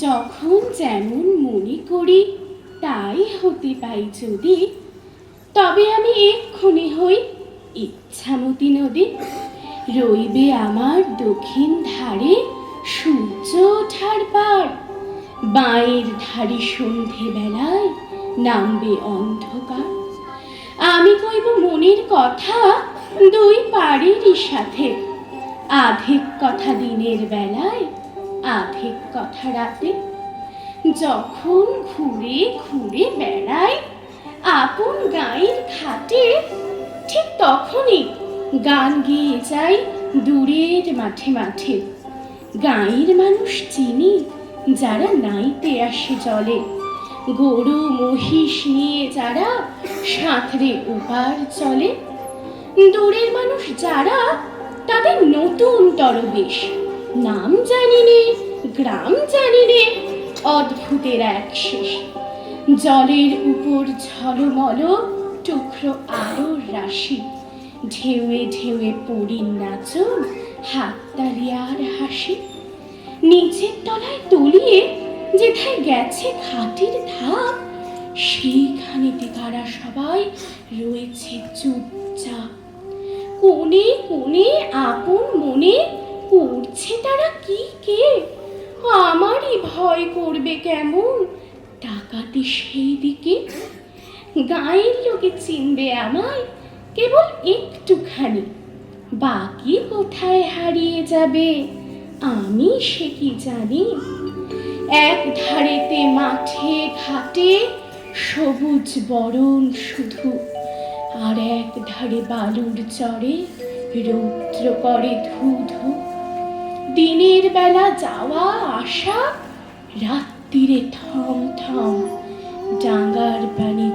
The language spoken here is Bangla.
যখন যেমন মনে করি, তাই হতে পাই যদি। তবে আমি এক্ষুনি হই ইচ্ছামতি নদী। রইবে আমার দক্ষিণ ধারে সূর্য ওঠার পার। বাঁয়ের ধারে সন্ধে বেলায় নামবে অন্ধকার। আমি কইব মনের কথা দুই পাড়েরই সাথে। আধেক কথা দিনের বেলায় আধেক কথা রাতে যখন ঘুরে ঘুরে বেড়াই, আপন গায়ের খাটে ঠিক তখনই গান গেয়ে যাই দূরের মাঠে মাঠে। গাঁয়ের মানুষ চিনি, যারা নাইতে আসে জলে। গরু, মহিষ নিয়ে যারা সাঁতরে উপার চলে। দূরের মানুষ যারা, তাদের নতুন তরবেশ। নাম জানি নে গ্রাম জানি নে অদ্ভুতের এক শেষ। জলের উপর ঝলমল, টুকরো আলো রাশি। ঢেউয়ে ঢেউয়ে পড়ি নাচন হাততালি আর হাসি। নিচের তলায় তলিয়ে যেথায় গেছে খাটির ধাপ, সেইখানেতে তারা সবাই রয়েছে চুপচাপ। কোণে কোণে, আপন মনে করছে তারা কি কে? আমারই ভয় করবে কেমন? টাকাতে সেই দিকে। গায়ের লোকে চিনবে আমায় কেবল একটুখানি। বাকি কোথায় হারিয়ে যাবে, আমি সে কি জানি? এক ধারেতে মাঠে ঘাটে সবুজ বরণ শুধু, আর এক ধারে বালুর চরে রৌদ্র করে ধু ধু দিনের বেলা যাওয়া আসা রাত্রিরে থম থম ডাঙ্গার পানি